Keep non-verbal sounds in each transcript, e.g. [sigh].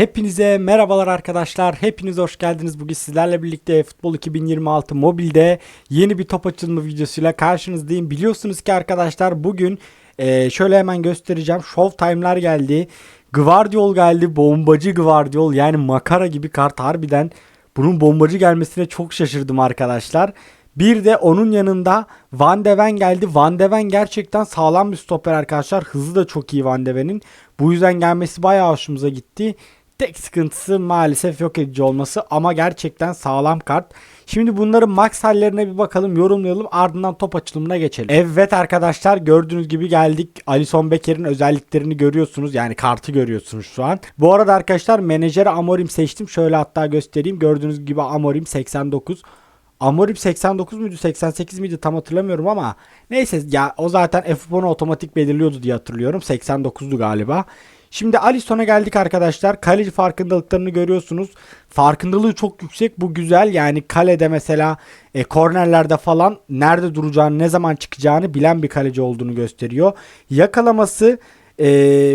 Hepinize merhabalar arkadaşlar. Hepiniz hoş geldiniz. Bugün sizlerle birlikte Futbol 2026 mobilde yeni bir top açılımı videosuyla karşınızdayım. Biliyorsunuz ki arkadaşlar bugün e, şöyle hemen göstereceğim. Showtime'lar geldi. Gvardiol geldi. Bombacı Gvardiol yani makara gibi kart harbiden. Bunun bombacı gelmesine çok şaşırdım arkadaşlar. Bir de onun yanında Van de Ven geldi. Van de Ven gerçekten sağlam bir stoper arkadaşlar. Hızı da çok iyi Van de Ven'in. Bu yüzden gelmesi bayağı hoşumuza gitti. Tek sıkıntısı maalesef yok edici olması ama gerçekten sağlam kart. Şimdi bunların max hallerine bir bakalım yorumlayalım ardından top açılımına geçelim. Evet arkadaşlar gördüğünüz gibi geldik. Alison Becker'in özelliklerini görüyorsunuz yani kartı görüyorsunuz şu an. Bu arada arkadaşlar menajeri Amorim seçtim. Şöyle hatta göstereyim. Gördüğünüz gibi Amorim 89. Amorim 89 muydu 88 miydi tam hatırlamıyorum ama neyse ya o zaten F1'ı otomatik belirliyordu diye hatırlıyorum 89'du galiba. Şimdi Alisson'a geldik arkadaşlar. Kaleci farkındalıklarını görüyorsunuz. Farkındalığı çok yüksek. Bu güzel. Yani kalede mesela e, kornerlerde falan nerede duracağını, ne zaman çıkacağını bilen bir kaleci olduğunu gösteriyor. Yakalaması e,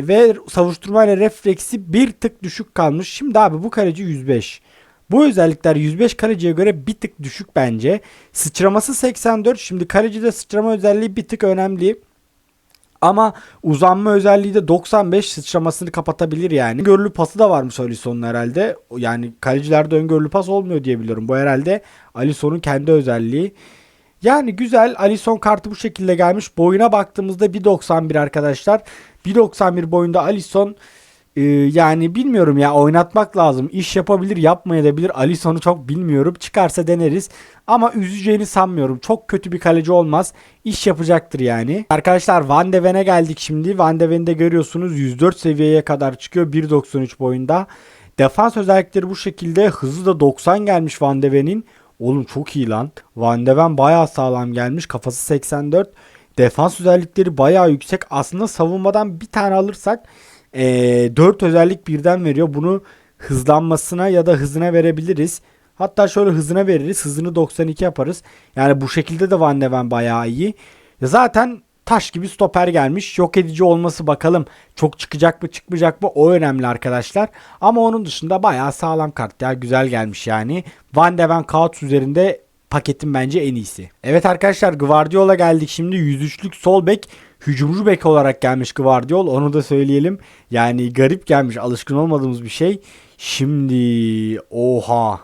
ve savuşturma ile refleksi bir tık düşük kalmış. Şimdi abi bu kaleci 105. Bu özellikler 105 kaleciye göre bir tık düşük bence. Sıçraması 84. Şimdi kalecide sıçrama özelliği bir tık önemli. Ama uzanma özelliği de 95 sıçramasını kapatabilir yani. Öngörülü pası da varmış Alisson'un herhalde. Yani kalecilerde öngörülü pas olmuyor diye biliyorum. Bu herhalde Alisson'un kendi özelliği. Yani güzel Alisson kartı bu şekilde gelmiş. Boyuna baktığımızda 1.91 arkadaşlar. 1.91 boyunda Alisson ee, yani bilmiyorum ya oynatmak lazım. İş yapabilir yapmayabilir. Alisson'u çok bilmiyorum. Çıkarsa deneriz. Ama üzeceğini sanmıyorum. Çok kötü bir kaleci olmaz. İş yapacaktır yani. Arkadaşlar Van de Ven'e geldik şimdi. Van de Ven'i de görüyorsunuz 104 seviyeye kadar çıkıyor. 1.93 boyunda. Defans özellikleri bu şekilde. Hızı da 90 gelmiş Van de Ven'in. Oğlum çok iyi lan. Van de Ven bayağı sağlam gelmiş. Kafası 84. Defans özellikleri bayağı yüksek. Aslında savunmadan bir tane alırsak e, 4 özellik birden veriyor. Bunu hızlanmasına ya da hızına verebiliriz. Hatta şöyle hızına veririz. Hızını 92 yaparız. Yani bu şekilde de Van de Ven bayağı iyi. Zaten taş gibi stoper gelmiş. Yok edici olması bakalım çok çıkacak mı çıkmayacak mı o önemli arkadaşlar. Ama onun dışında bayağı sağlam kart ya güzel gelmiş yani. Van de Ven kağıt üzerinde paketin bence en iyisi. Evet arkadaşlar Guardiola geldik şimdi 103'lük sol bek hücumcu bek olarak gelmiş Guardiola onu da söyleyelim. Yani garip gelmiş alışkın olmadığımız bir şey. Şimdi oha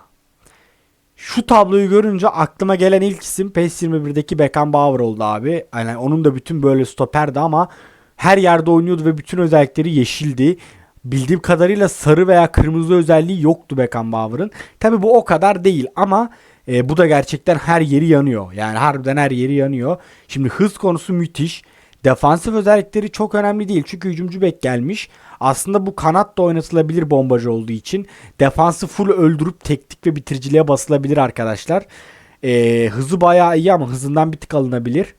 şu tabloyu görünce aklıma gelen ilk isim PES 21'deki Beckenbauer oldu abi. Yani onun da bütün böyle stoperdi ama her yerde oynuyordu ve bütün özellikleri yeşildi. Bildiğim kadarıyla sarı veya kırmızı özelliği yoktu Beckenbauer'ın. Tabi bu o kadar değil ama e, bu da gerçekten her yeri yanıyor. Yani harbiden her yeri yanıyor. Şimdi hız konusu müthiş. Defansif özellikleri çok önemli değil. Çünkü hücumcu bek gelmiş. Aslında bu kanat da oynatılabilir bombacı olduğu için. Defansı full öldürüp teknik ve bitiriciliğe basılabilir arkadaşlar. Ee, hızı bayağı iyi ama hızından bir tık alınabilir.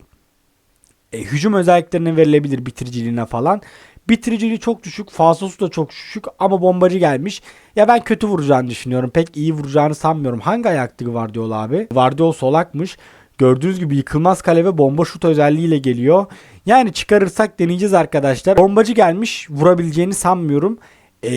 Ee, hücum özelliklerine verilebilir bitiriciliğine falan. Bitiriciliği çok düşük. Falsosu da çok düşük ama bombacı gelmiş. Ya ben kötü vuracağını düşünüyorum. Pek iyi vuracağını sanmıyorum. Hangi ayaktı Guardiola abi? Guardiola solakmış. Gördüğünüz gibi yıkılmaz kale ve bomba şut özelliğiyle geliyor. Yani çıkarırsak deneyeceğiz arkadaşlar. Bombacı gelmiş. Vurabileceğini sanmıyorum. Ee,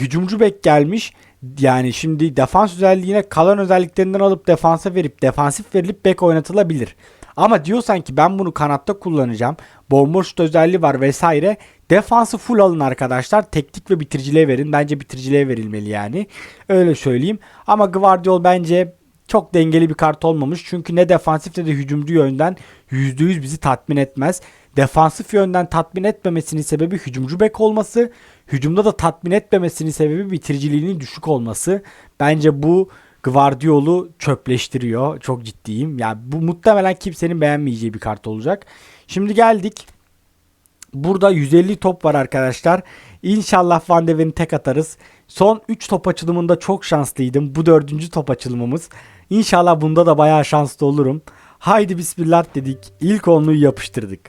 hücumcu bek gelmiş. Yani şimdi defans özelliğine kalan özelliklerinden alıp defansa verip defansif verilip bek oynatılabilir. Ama diyorsan ki ben bunu kanatta kullanacağım. Bomba şut özelliği var vesaire. Defansı full alın arkadaşlar. Teknik ve bitiriciliğe verin. Bence bitiriciliğe verilmeli yani. Öyle söyleyeyim. Ama Guardiol bence çok dengeli bir kart olmamış. Çünkü ne defansif ne de hücumcu yönden %100 bizi tatmin etmez. Defansif yönden tatmin etmemesinin sebebi hücumcu bek olması. Hücumda da tatmin etmemesinin sebebi bitiriciliğinin düşük olması. Bence bu Guardiol'u çöpleştiriyor. Çok ciddiyim. Yani bu muhtemelen kimsenin beğenmeyeceği bir kart olacak. Şimdi geldik. Burada 150 top var arkadaşlar. İnşallah Van de Ven'i tek atarız. Son 3 top açılımında çok şanslıydım. Bu dördüncü top açılımımız. İnşallah bunda da bayağı şanslı olurum. Haydi bismillah dedik. İlk onluyu yapıştırdık.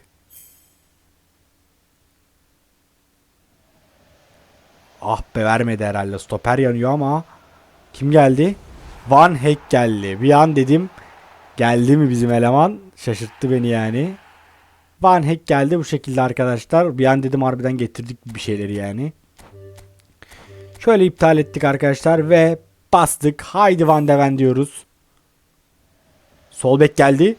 Ah be vermedi herhalde. Stoper yanıyor ama. Kim geldi? Van Heck geldi. Bir an dedim. Geldi mi bizim eleman? Şaşırttı beni yani. Van Heck geldi bu şekilde arkadaşlar. Bir an dedim harbiden getirdik bir şeyleri yani. Şöyle iptal ettik arkadaşlar ve bastık. Haydi Van de Ven diyoruz. Sol bek geldi.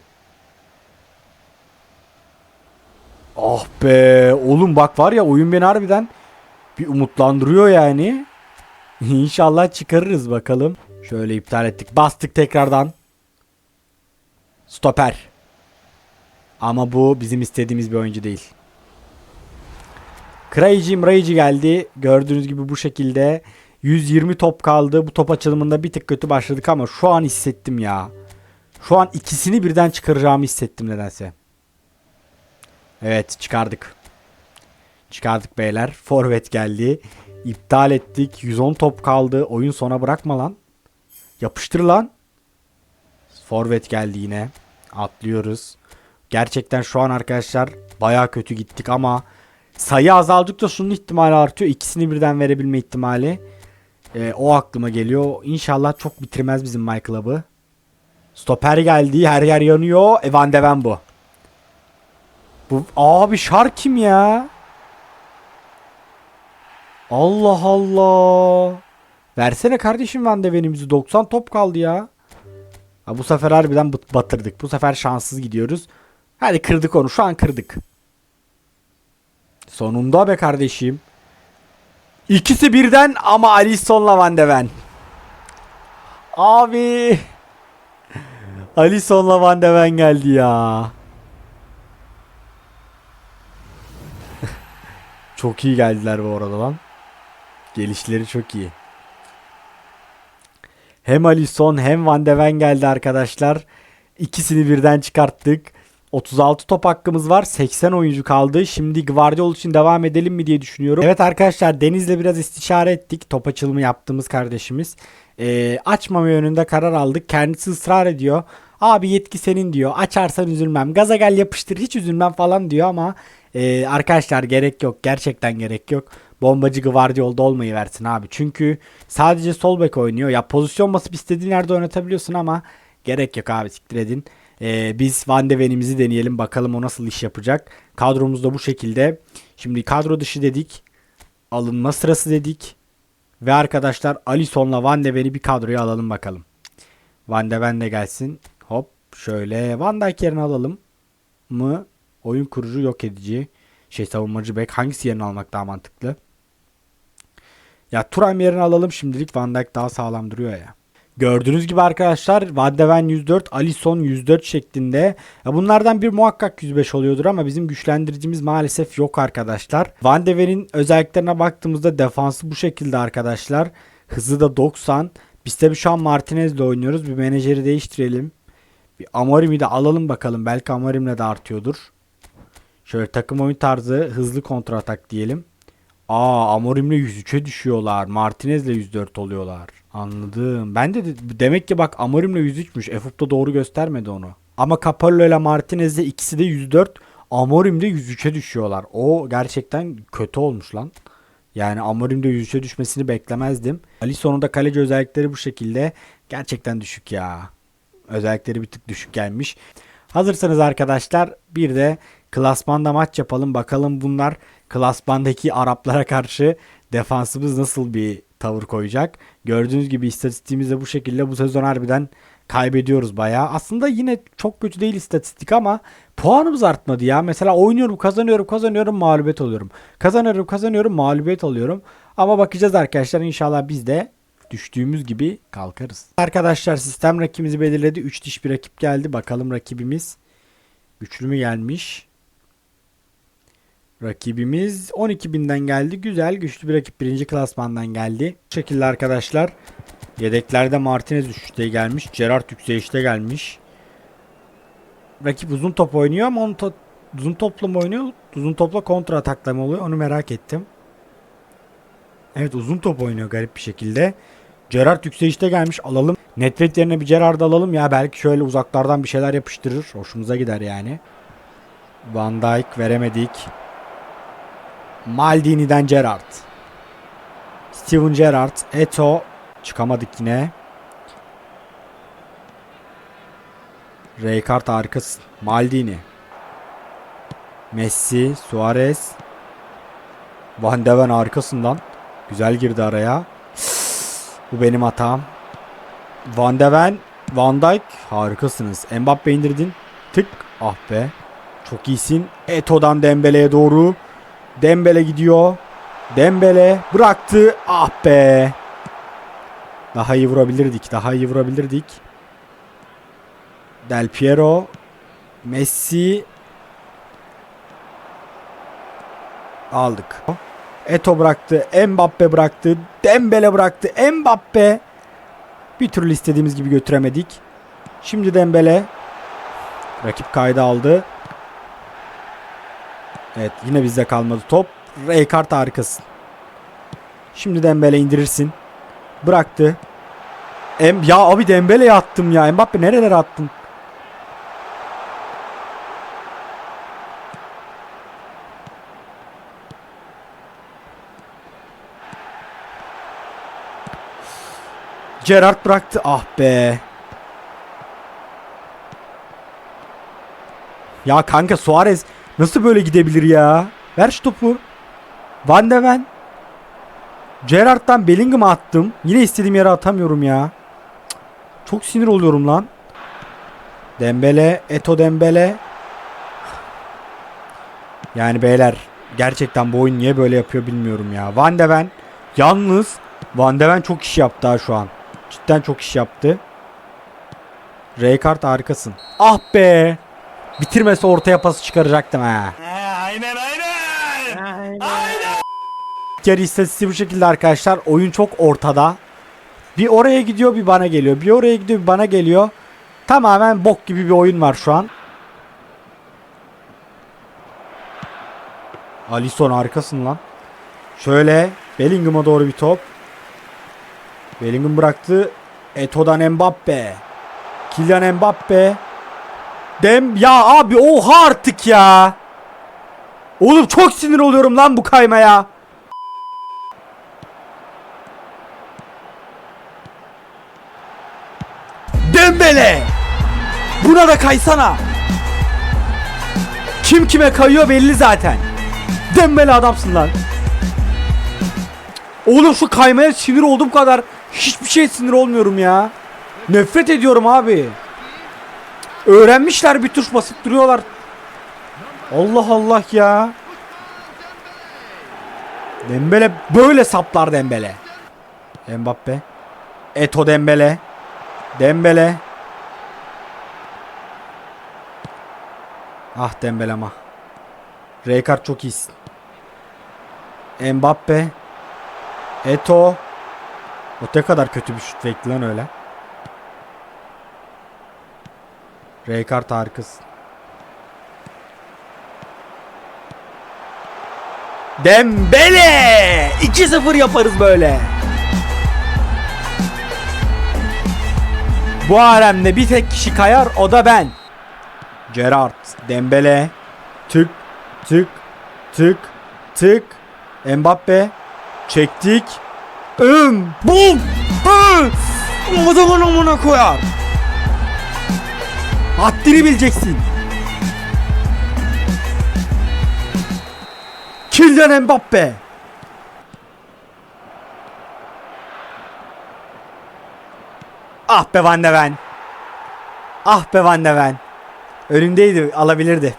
Ah be oğlum bak var ya oyun beni harbiden bir umutlandırıyor yani. [laughs] İnşallah çıkarırız bakalım. Şöyle iptal ettik. Bastık tekrardan. Stoper. Ama bu bizim istediğimiz bir oyuncu değil. Kraici Mraici geldi. Gördüğünüz gibi bu şekilde 120 top kaldı. Bu top açılımında bir tık kötü başladık ama şu an hissettim ya. Şu an ikisini birden çıkaracağımı hissettim nedense. Evet çıkardık. Çıkardık beyler. Forvet geldi. İptal ettik. 110 top kaldı. Oyun sona bırakma lan. Yapıştır lan. Forvet geldi yine. Atlıyoruz. Gerçekten şu an arkadaşlar baya kötü gittik ama sayı azaldıkça şunun ihtimali artıyor. İkisini birden verebilme ihtimali. Ee, o aklıma geliyor. İnşallah çok bitirmez bizim My Club'ı. Stoper geldi. Her yer yanıyor. Evan Deven bu. Bu abi şar kim ya? Allah Allah. Versene kardeşim Van de Ven'imizi. 90 top kaldı ya. Ha, bu sefer harbiden bat- batırdık. Bu sefer şanssız gidiyoruz. Hadi kırdık onu. Şu an kırdık. Sonunda be kardeşim. İkisi birden ama Alisson'la Van de Ven. Abi. Alisson'la Van de Ven geldi ya. [laughs] çok iyi geldiler bu arada lan. Gelişleri çok iyi. Hem Alisson hem Van de Ven geldi arkadaşlar. İkisini birden çıkarttık. 36 top hakkımız var. 80 oyuncu kaldı. Şimdi Guardiola için devam edelim mi diye düşünüyorum. Evet arkadaşlar Deniz'le biraz istişare ettik. Top açılımı yaptığımız kardeşimiz. Ee, açmama yönünde karar aldık. Kendisi ısrar ediyor. Abi yetki senin diyor. Açarsan üzülmem. Gaza gel yapıştır hiç üzülmem falan diyor ama e, arkadaşlar gerek yok. Gerçekten gerek yok. Bombacı Guardiola'da olmayı versin abi. Çünkü sadece sol bek oynuyor. Ya pozisyon basıp istediğin yerde oynatabiliyorsun ama gerek yok abi siktir edin. Ee, biz Van de Ven'imizi deneyelim. Bakalım o nasıl iş yapacak. Kadromuz da bu şekilde. Şimdi kadro dışı dedik. Alınma sırası dedik. Ve arkadaşlar Alisson'la Van de Ven'i bir kadroya alalım bakalım. Van de Ven de gelsin. Hop şöyle Van Dijk yerine alalım mı? Oyun kurucu yok edici. Şey savunmacı bek. Hangisi yerine almak daha mantıklı? Ya Turam yerine alalım şimdilik. Van Dijk daha sağlam duruyor ya. Gördüğünüz gibi arkadaşlar Van de Ven 104, Alisson 104 şeklinde. Ya bunlardan bir muhakkak 105 oluyordur ama bizim güçlendiricimiz maalesef yok arkadaşlar. Van de Ven'in özelliklerine baktığımızda defansı bu şekilde arkadaşlar. Hızı da 90. Biz tabii şu an Martinez'le oynuyoruz. Bir menajeri değiştirelim. Bir Amorim'i de alalım bakalım. Belki Amorim'le de artıyordur. Şöyle takım oyun tarzı hızlı kontratak diyelim. Aa Amorim'le 103'e düşüyorlar. Martinez'le 104 oluyorlar. Anladım. Ben de, de- demek ki bak Amorim'le 103'müş. Efup'ta doğru göstermedi onu. Ama Capello ile Martinez'le ikisi de 104. Amorim'de 103'e düşüyorlar. O gerçekten kötü olmuş lan. Yani Amorim'de 103'e düşmesini beklemezdim. Alisson'un da kaleci özellikleri bu şekilde. Gerçekten düşük ya. Özellikleri bir tık düşük gelmiş. Hazırsanız arkadaşlar bir de klasmanda maç yapalım. Bakalım bunlar klasmandaki Araplara karşı defansımız nasıl bir tavır koyacak. Gördüğünüz gibi istatistiğimiz de bu şekilde. Bu sezon harbiden kaybediyoruz bayağı. Aslında yine çok kötü değil istatistik ama puanımız artmadı ya. Mesela oynuyorum, kazanıyorum, kazanıyorum, mağlubiyet alıyorum. Kazanıyorum, kazanıyorum, mağlubiyet alıyorum. Ama bakacağız arkadaşlar inşallah biz de düştüğümüz gibi kalkarız. Arkadaşlar sistem rakibimizi belirledi. 3 diş bir rakip geldi. Bakalım rakibimiz güçlü mü gelmiş? Rakibimiz 12.000'den geldi. Güzel güçlü bir rakip birinci klasmandan geldi. Bu şekilde arkadaşlar yedeklerde Martinez 3'te gelmiş. Gerard yükselişte gelmiş. Rakip uzun top oynuyor ama onu to- uzun topla mı oynuyor? Uzun topla kontra atakla oluyor? Onu merak ettim. Evet uzun top oynuyor garip bir şekilde. Gerard yükselişte gelmiş alalım. Netvet yerine bir Gerard alalım ya belki şöyle uzaklardan bir şeyler yapıştırır. Hoşumuza gider yani. Van Dijk veremedik. Maldini'den Gerard. Steven Gerrard. Eto. Çıkamadık yine. Rijkaard harikasın. Maldini. Messi. Suarez. Van de Ven harikasın lan. Güzel girdi araya. Bu benim hatam. Van de Ven, Van Dijk harikasınız. Mbappe indirdin. Tık. Ah be. Çok iyisin. Eto'dan Dembele'ye doğru. Dembele gidiyor. Dembele bıraktı. Ah be. Daha iyi vurabilirdik. Daha iyi vurabilirdik. Del Piero. Messi. Aldık. Eto bıraktı. Mbappe bıraktı. Dembele bıraktı. Mbappe. Bir türlü istediğimiz gibi götüremedik. Şimdi Dembele. Rakip kayda aldı. Evet yine bizde kalmadı top. Raykart harikasın. Şimdi Dembele indirirsin. Bıraktı. Em ya abi Dembele'ye attım ya. Mbappe nerelere attın? Gerrard bıraktı. Ah be. Ya kanka Suarez nasıl böyle gidebilir ya? Ver şu topu. Van de Ven. Gerrard'dan Bellingham'a attım. Yine istediğim yere atamıyorum ya. Çok sinir oluyorum lan. Dembele, Eto Dembele. Yani beyler gerçekten bu oyun niye böyle yapıyor bilmiyorum ya. Van de Ven yalnız Van de Ven çok iş yaptı ha şu an. Cidden çok iş yaptı. Raykart harikasın. Ah be. Bitirmese ortaya pası çıkaracaktım ha. Aynen aynen. Yarı istatistiği bu şekilde arkadaşlar. Oyun çok ortada. Bir oraya gidiyor bir bana geliyor. Bir oraya gidiyor bir bana geliyor. Tamamen bok gibi bir oyun var şu an. Alisson harikasın lan. Şöyle Bellingham'a doğru bir top. Bellingham bıraktı. Eto'dan Mbappe. Kylian Mbappe. Dem ya abi oha artık ya. Oğlum çok sinir oluyorum lan bu kaymaya. Dembele. Buna da kaysana. Kim kime kayıyor belli zaten. Dembele adamsın lan. Oğlum şu kaymaya sinir olduğum kadar hiçbir şey sinir olmuyorum ya. Nefret ediyorum abi. Öğrenmişler bir tuş basıp duruyorlar. Allah Allah ya. Dembele böyle saplar Dembele. Mbappe. Eto Dembele. Dembele. Ah Dembele ama. Raykart çok iyisin. Mbappe. Eto. O ne kadar kötü bir şut fakti lan öyle. Raykart harikasın. Dembele! 2-0 yaparız böyle. Bu alemde bir tek kişi kayar o da ben. Gerard, Dembele, tık, tık, tık, tık, Mbappe, çektik, ım, bum, hı, adamın amına koyar. Haddini bileceksin. Kylian Mbappe. Ah be Van de Ven. Ah be Van de Ven. Önündeydi alabilirdi.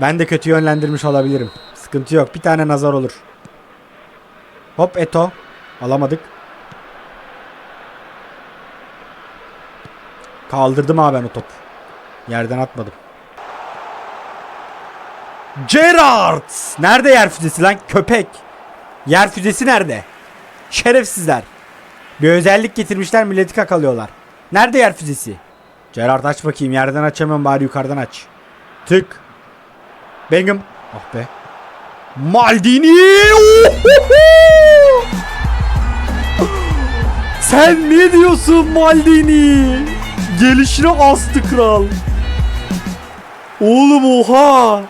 Ben de kötü yönlendirmiş olabilirim. Sıkıntı yok. Bir tane nazar olur. Hop Eto. Alamadık. Kaldırdım abi ben o topu. Yerden atmadım. Gerard! Nerede yer füzesi lan köpek? Yer füzesi nerede? Şerefsizler. Bir özellik getirmişler milleti kakalıyorlar. Nerede yer füzesi? Gerard aç bakayım yerden açamıyorum bari yukarıdan aç. Tık. Bellingham. Ah be. Maldini. Sen ne diyorsun Maldini? Gelişine astı kral. Oğlum oha.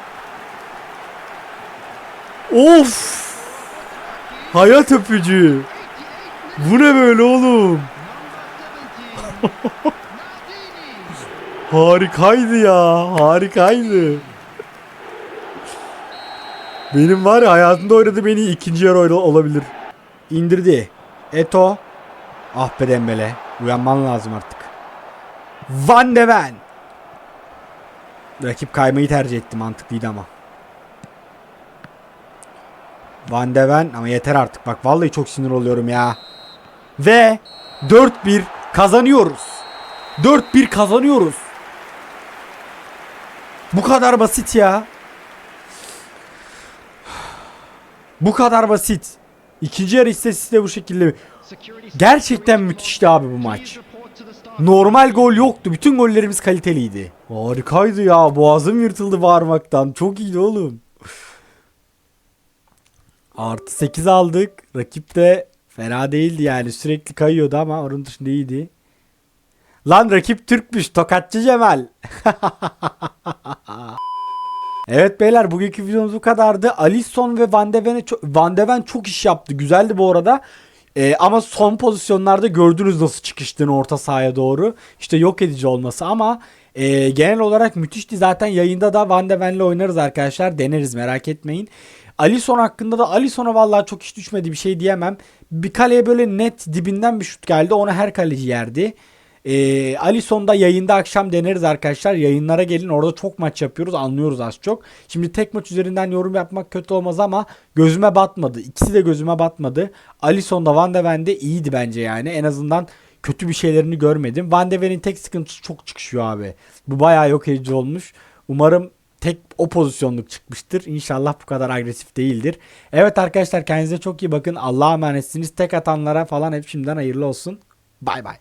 Of. Hayat öpücü. Bu ne böyle oğlum? [laughs] Harikaydı ya. Harikaydı. Benim var ya hayatımda oynadı beni ikinci yarı olabilir. İndirdi. Eto. Ah be Dembele. Uyanman lazım artık. Van de Ven. Rakip kaymayı tercih etti mantıklıydı ama. Van de Ven ama yeter artık. Bak vallahi çok sinir oluyorum ya. Ve 4-1 kazanıyoruz. 4-1 kazanıyoruz. Bu kadar basit ya. Bu kadar basit. İkinci yarı istatistiği de bu şekilde. Gerçekten müthişti abi bu maç. Normal gol yoktu. Bütün gollerimiz kaliteliydi. Harikaydı ya. Boğazım yırtıldı bağırmaktan. Çok iyiydi oğlum. Artı 8 aldık. Rakip de fena değildi yani. Sürekli kayıyordu ama onun dışında iyiydi. Lan rakip Türkmüş. Tokatçı Cemal. [laughs] Evet beyler bugünkü videomuz bu kadardı. Alisson ve Van de Ven'e Van de Ven çok iş yaptı. Güzeldi bu arada. Ee, ama son pozisyonlarda gördünüz nasıl çıkıştığını orta sahaya doğru. İşte yok edici olması ama e, genel olarak müthişti. Zaten yayında da Van de Ven'le oynarız arkadaşlar. Deneriz merak etmeyin. Alisson hakkında da Alisson'a vallahi çok iş düşmedi bir şey diyemem. Bir kaleye böyle net dibinden bir şut geldi. Onu her kaleci yerdi. Ee, Alisson'da yayında akşam deneriz arkadaşlar. Yayınlara gelin. Orada çok maç yapıyoruz. Anlıyoruz az çok. Şimdi tek maç üzerinden yorum yapmak kötü olmaz ama gözüme batmadı. İkisi de gözüme batmadı. Alisson'da Van de Ven'de iyiydi bence yani. En azından kötü bir şeylerini görmedim. Van de Ven'in tek sıkıntısı çok çıkışıyor abi. Bu bayağı yok edici olmuş. Umarım tek o pozisyonluk çıkmıştır. İnşallah bu kadar agresif değildir. Evet arkadaşlar kendinize çok iyi bakın. Allah'a emanetsiniz. Tek atanlara falan hep şimdiden hayırlı olsun. Bay bay.